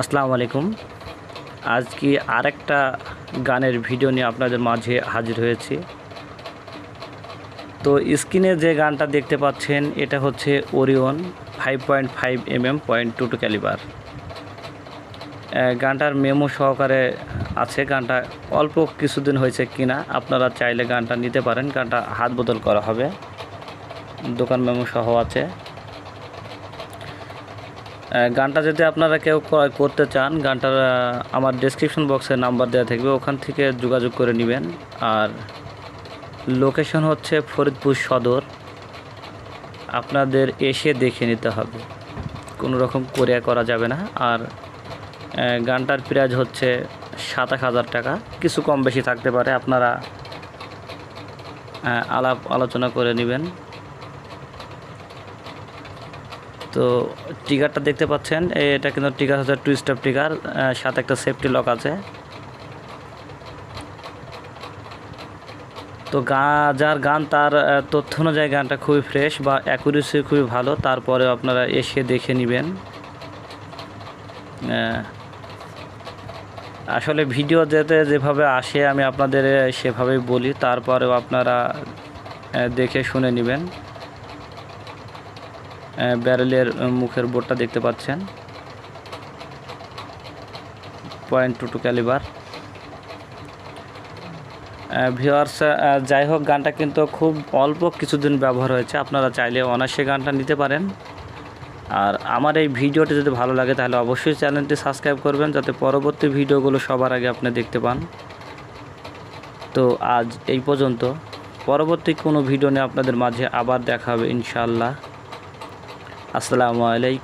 আসসালামু আলাইকুম। আজকে আরেকটা গানের ভিডিও নিয়ে আপনাদের মাঝে হাজির হয়েছি। তো স্ক্রিনে যে গানটা দেখতে পাচ্ছেন, এটা হচ্ছে Orion five point five M M point two two calibre গানটার মেমো সহকারে আছে। গানটা অল্প কিছুদিন হয়েছে কিনা আপনারা চাইলে গানটা নিতে পারেন। গানটা হাত বদল করা হবে। দোকান মেমো সহ আছে। গানটা যদি আপনারা কেউ ক্রয় করতে চান, গানটার আমার ডেসক্রিপশন বক্সে নাম্বার দেওয়া থাকবে, ওখান থেকে যোগাযোগ করে নেবেন। আর লোকেশন হচ্ছে ফরিদপুর সদর। আপনাদের এসে দেখে নিতে হবে। কোনো রকম কোরিয়া করা যাবে না। আর গানটার প্রাইস হচ্ছে সাতাশ হাজার টাকা। কিছু কম বেশি থাকতে পারে। আপনারা আলাপ আলোচনা করে নেবেন। তো টিকারটা দেখতে পাচ্ছেন এটা কিন্তু টিকার হচ্ছে টু স্টেপ টিকার সাথে একটা সেফটি লক আছে। তো গা, যার গান তার তথ্য অনুযায়ী গানটা খুবই ফ্রেশ বা অ্যাকুরেসি খুবই ভালো তারপরে আপনারা এসে দেখে নেবেন। আসলে ভিডিও যেতে যেভাবে আসে, আমি আপনাদের সেভাবেই বলি, তারপরেও আপনারা দেখে শুনে নেবেন। ব্যারেলের মুখের বোর্ডটা দেখতে পাচ্ছেন। Point two two calibre viewers যাই হোক, গানটা কিন্তু খুব অল্প কিছুদিন ব্যবহার হয়েছে। আপনারা চাইলে অনায়াসে গানটা নিতে পারেন। আর আমার এই ভিডিওটি যদি ভালো লাগে, তাহলে অবশ্যই চ্যানেলটি সাবস্ক্রাইব করবেন, যাতে পরবর্তী ভিডিওগুলো সবার আগে আপনি দেখতে পান। তো আজ এই পর্যন্ত। পরবর্তী কোনো ভিডিও নিয়ে আপনাদের মাঝে আবার দেখা হবে, ইনশাআল্লাহ। আসসালামু আলাইকুম।